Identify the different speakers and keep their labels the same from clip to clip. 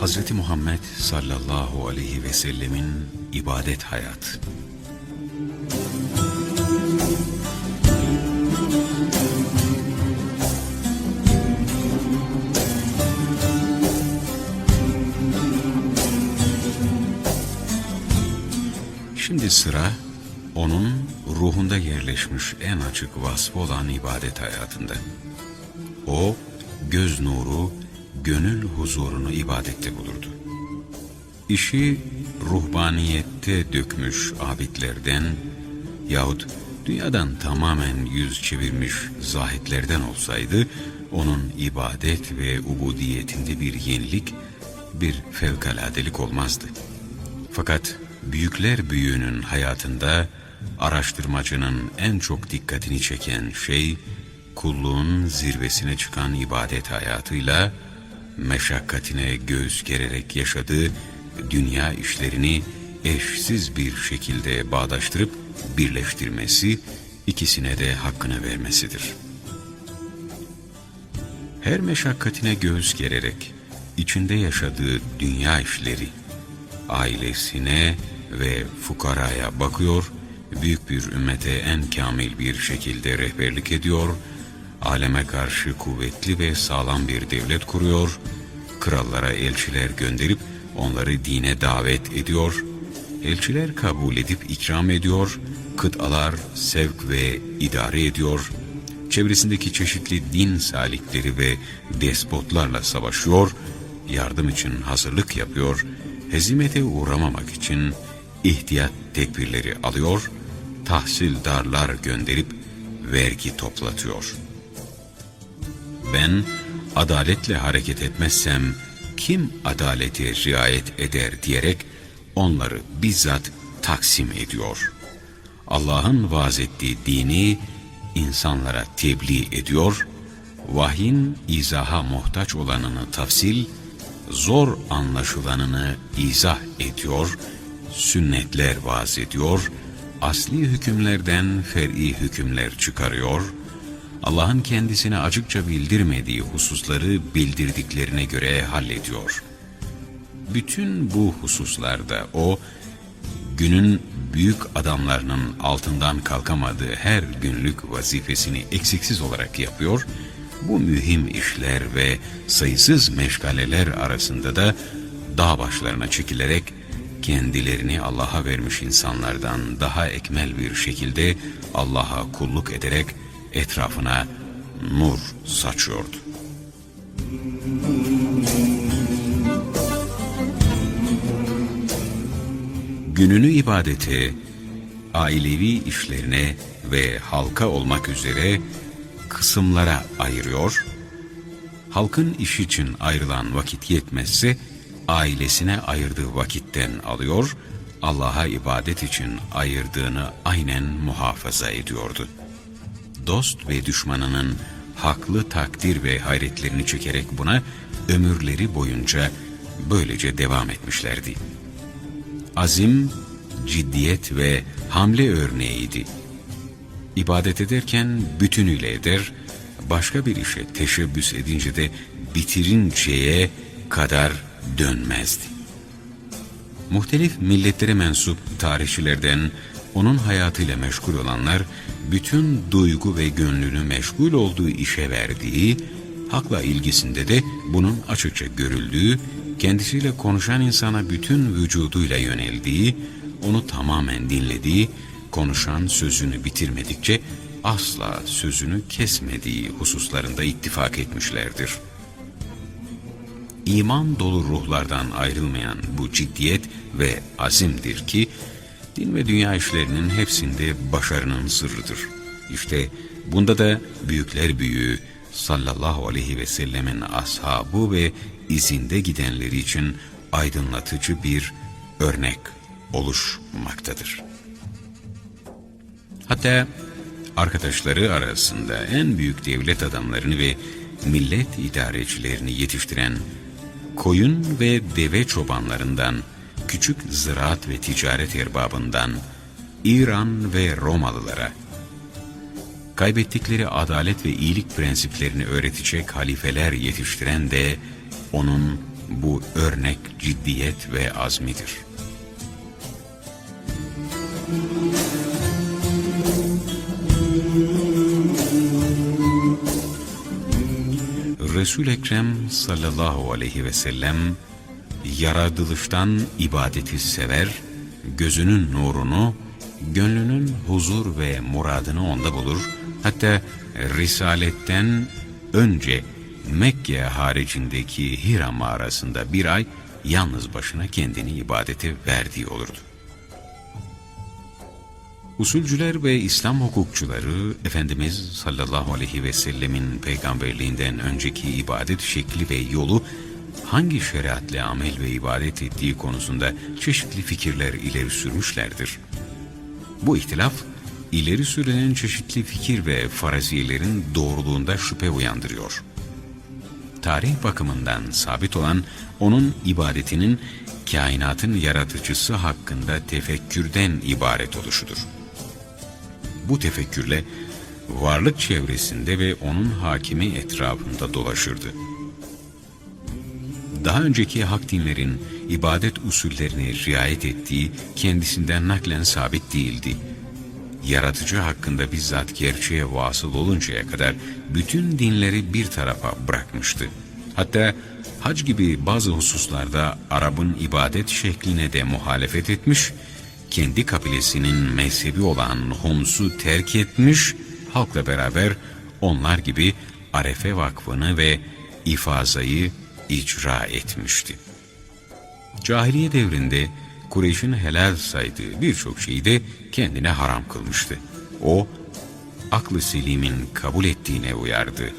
Speaker 1: Hz. Muhammed sallallahu aleyhi ve sellemin ibadet hayatı. Şimdi sıra onun ruhunda yerleşmiş en açık vasfı olan ibadet hayatında. O göz nuru, gönül huzurunu ibadette bulurdu. İşi ruhbaniyette dökmüş abidlerden yahut dünyadan tamamen yüz çevirmiş zahitlerden olsaydı onun ibadet ve ubudiyetinde bir yenilik, bir fevkaladelik olmazdı. Fakat büyükler büyüğünün hayatında araştırmacının en çok dikkatini çeken şey kulluğun zirvesine çıkan ibadet hayatıyla meşakkatine göğüs gererek yaşadığı dünya işlerini eşsiz bir şekilde bağdaştırıp birleştirmesi, ikisine de hakkını vermesidir. Her meşakkatine göğüs gererek içinde yaşadığı dünya işleri, ailesine ve fukaraya bakıyor, büyük bir ümmete en kamil bir şekilde rehberlik ediyor, aleme karşı kuvvetli ve sağlam bir devlet kuruyor, krallara elçiler gönderip onları dine davet ediyor, elçiler kabul edip ikram ediyor, kıtalar sevk ve idare ediyor, çevresindeki çeşitli din salikleri ve despotlarla savaşıyor, yardım için hazırlık yapıyor, hezimete uğramamak için ihtiyat tedbirleri alıyor, tahsildarlar gönderip vergi toplatıyor. Ben adaletle hareket etmezsem kim adalete riayet eder diyerek onları bizzat taksim ediyor. Allah'ın vaaz ettiği dini insanlara tebliğ ediyor, vahyin izaha muhtaç olanını tafsil, zor anlaşılanını izah ediyor, sünnetler vaaz ediyor, asli hükümlerden fer'i hükümler çıkarıyor, Allah'ın kendisine açıkça bildirmediği hususları bildirdiklerine göre hallediyor. Bütün bu hususlarda o, günün büyük adamlarının altından kalkamadığı her günlük vazifesini eksiksiz olarak yapıyor, bu mühim işler ve sayısız meşgaleler arasında da dağ başlarına çekilerek kendilerini Allah'a vermiş insanlardan daha ekmel bir şekilde Allah'a kulluk ederek etrafına nur saçıyordu. Gününü ibadete, ailevi işlerine ve halka olmak üzere kısımlara ayırıyor, halkın iş için ayrılan vakit yetmezse ailesine ayırdığı vakitten alıyor, Allah'a ibadet için ayırdığını aynen muhafaza ediyordu. Dost ve düşmanının haklı takdir ve hayretlerini çekerek buna ömürleri boyunca böylece devam etmişlerdi. Azim, ciddiyet ve hamle örneğiydi. İbadet ederken bütünüyle eder, başka bir işe teşebbüs edince de bitirinceye kadar dönmezdi. Muhtelif milletlere mensup tarihçilerden onun hayatıyla meşgul olanlar, bütün duygu ve gönlünü meşgul olduğu işe verdiği, hakla ilgisinde de bunun açıkça görüldüğü, kendisiyle konuşan insana bütün vücuduyla yöneldiği, onu tamamen dinlediği, konuşan sözünü bitirmedikçe asla sözünü kesmediği hususlarında ittifak etmişlerdir. İman dolu ruhlardan ayrılmayan bu ciddiyet ve azimdir ki, din ve dünya işlerinin hepsinde başarının sırrıdır. İşte bunda da büyükler büyüğü sallallahu aleyhi ve sellemin ashabı ve izinde gidenleri için aydınlatıcı bir örnek oluşmaktadır. Hatta arkadaşları arasında en büyük devlet adamlarını ve millet idarecilerini yetiştiren koyun ve deve çobanlarından, küçük ziraat ve ticaret erbabından, İran ve Romalılara, kaybettikleri adalet ve iyilik prensiplerini öğretecek halifeler yetiştiren de onun bu örnek ciddiyet ve azmidir. Resul Ekrem sallallahu aleyhi ve sellem yaratılıştan ibadeti sever, gözünün nurunu, gönlünün huzur ve muradını onda bulur. Hatta risaletten önce Mekke haricindeki Hira mağarasında bir ay yalnız başına kendini ibadete verdiği olurdu. Usulcüler ve İslam hukukçuları Efendimiz sallallahu aleyhi ve sellemin peygamberliğinden önceki ibadet şekli ve yolu hangi şeriatla amel ve ibadet ettiği konusunda çeşitli fikirler ileri sürmüşlerdir. Bu ihtilaf ileri sürülen çeşitli fikir ve faraziyelerin doğruluğunda şüphe uyandırıyor. Tarih bakımından sabit olan onun ibadetinin kainatın yaratıcısı hakkında tefekkürden ibaret oluşudur. Bu tefekkürle varlık çevresinde ve onun hakimi etrafında dolaşırdı. Daha önceki hak dinlerin ibadet usullerine riayet ettiği kendisinden naklen sabit değildi. Yaratıcı hakkında bizzat gerçeğe vasıl oluncaya kadar bütün dinleri bir tarafa bırakmıştı. Hatta hac gibi bazı hususlarda Arap'ın ibadet şekline de muhalefet etmiş kendi kabilesinin mezhebi olan Hums'u terk etmiş, halkla beraber onlar gibi Arefe Vakfı'nı ve İfaza'yı icra etmişti. Cahiliye devrinde Kureyş'in helal saydığı birçok şeyi de kendine haram kılmıştı. O, aklı selimin kabul ettiğine uyardı.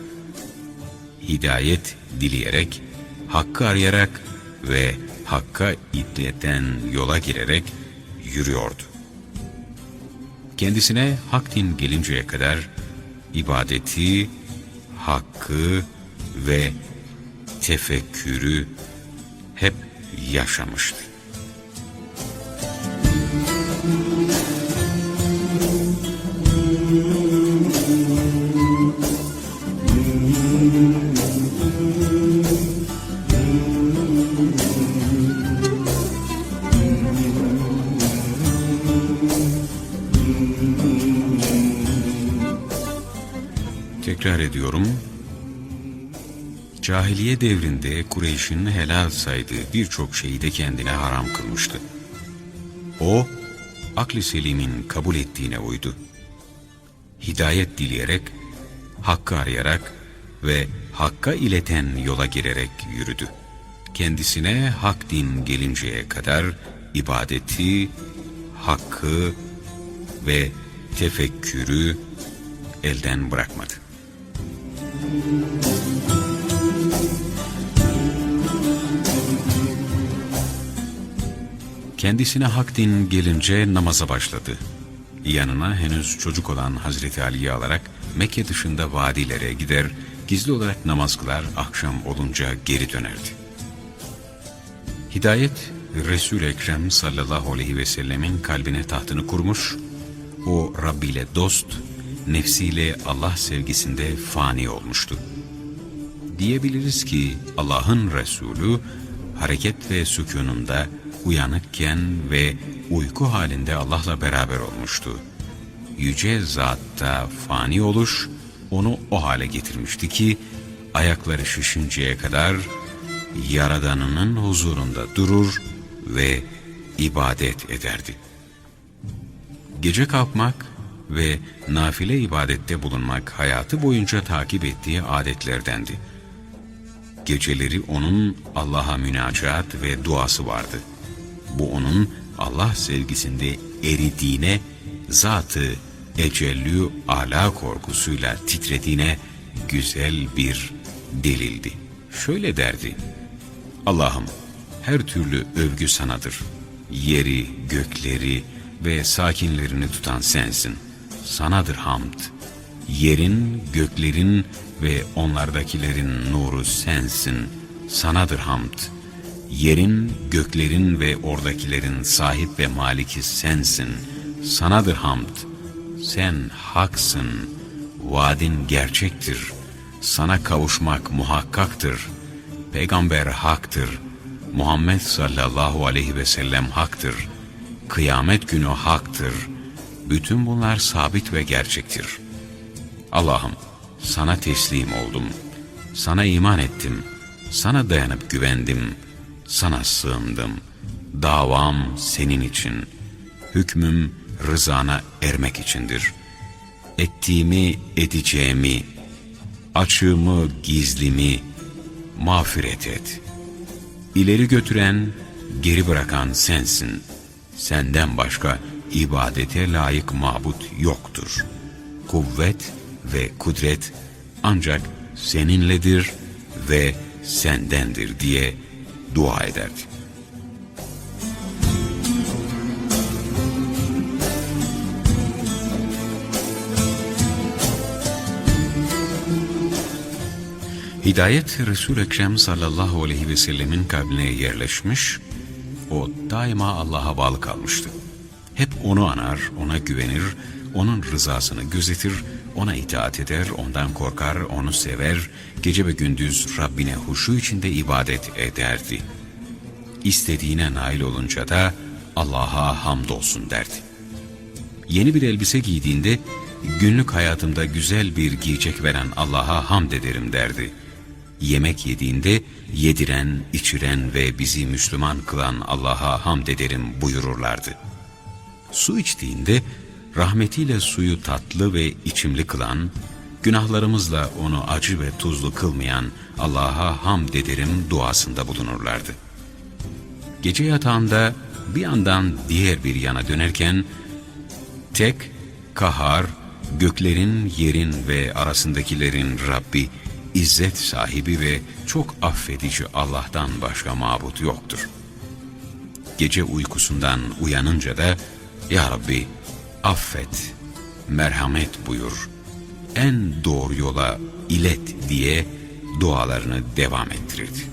Speaker 1: Hidayet dileyerek, hakkı arayarak ve hakka iddeten yola girerek yürüyordu. Kendisine hak din gelinceye kadar ibadeti, hakkı ve tefekkürü hep yaşamıştı. Cahiliye devrinde Kureyş'in helal saydığı birçok şeyi de kendine haram kılmıştı. O, akli selimin kabul ettiğine uydu. Hidayet dileyerek, hakkı arayarak ve hakka ileten yola girerek yürüdü. Kendisine hak din gelinceye kadar ibadeti, hakkı ve tefekkürü elden bırakmadı. Kendisine hak din gelince namaza başladı. Yanına henüz çocuk olan Hazreti Ali'yi alarak Mekke dışında vadilere gider, gizli olarak namaz kılar, akşam olunca geri dönerdi. Hidayet, Resul-i Ekrem sallallahu aleyhi ve sellemin kalbine tahtını kurmuş, o Rabbi ile dost, nefsiyle Allah sevgisinde fani olmuştu. Diyebiliriz ki Allah'ın Resulü hareket ve sükununda uyanıkken ve uyku halinde Allah'la beraber olmuştu. Yüce Zat'ta fani oluş onu o hale getirmişti ki ayakları şişinceye kadar Yaradanının huzurunda durur ve ibadet ederdi. Gece kalkmak ve nafile ibadette bulunmak hayatı boyunca takip ettiği adetlerdendi. Geceleri onun Allah'a münacat ve duası vardı. Bu onun Allah sevgisinde eridiğine, zatı ecellü ala korkusuyla titrediğine güzel bir delildi. Şöyle derdi, Allah'ım her türlü övgü sanadır. Yeri, gökleri ve sakinlerini tutan sensin. Sanadır hamd. Yerin, göklerin ve onlardakilerin nuru sensin. Sanadır hamd. Yerin, göklerin ve oradakilerin sahip ve maliki sensin. Sanadır hamd. Sen haksın. vaadin gerçektir. Sana kavuşmak muhakkaktır. Peygamber haktır. Muhammed sallallahu aleyhi ve sellem haktır. Kıyamet günü haktır. Bütün bunlar sabit ve gerçektir. Allah'ım sana teslim oldum. Sana iman ettim. Sana dayanıp güvendim. Sana sığındım. Davam senin için. Hükmüm rızana ermek içindir. Ettiğimi, edeceğimi, açığımı, gizlimi mağfiret et. İleri götüren, geri bırakan sensin. Senden başka ibadete layık mabut yoktur. Kuvvet ve kudret ancak seninledir ve sendendir diye dua ederdi. Hidayet Resul-i Ekrem sallallahu aleyhi ve sellemin kalbine yerleşmiş, o daima Allah'a bağlı kalmıştı. Hep onu anar, ona güvenir, onun rızasını gözetir, ona itaat eder, ondan korkar, onu sever, gece ve gündüz Rabbine huşu içinde ibadet ederdi. İstediğine nail olunca da Allah'a hamdolsun derdi. Yeni bir elbise giydiğinde günlük hayatımda güzel bir giyecek veren Allah'a hamd ederim derdi. Yemek yediğinde yediren, içiren ve bizi Müslüman kılan Allah'a hamd ederim buyururlardı. Su içtiğinde rahmetiyle suyu tatlı ve içimli kılan, günahlarımızla onu acı ve tuzlu kılmayan Allah'a hamd ederim duasında bulunurlardı. Gece yatağında bir yandan diğer bir yana dönerken, tek, kahar, göklerin, yerin ve arasındakilerin Rabbi, izzet sahibi ve çok affedici Allah'tan başka mabut yoktur. Gece uykusundan uyanınca da, Ya Rabbi affet, merhamet buyur, en doğru yola ilet diye dualarını devam ettirirdi.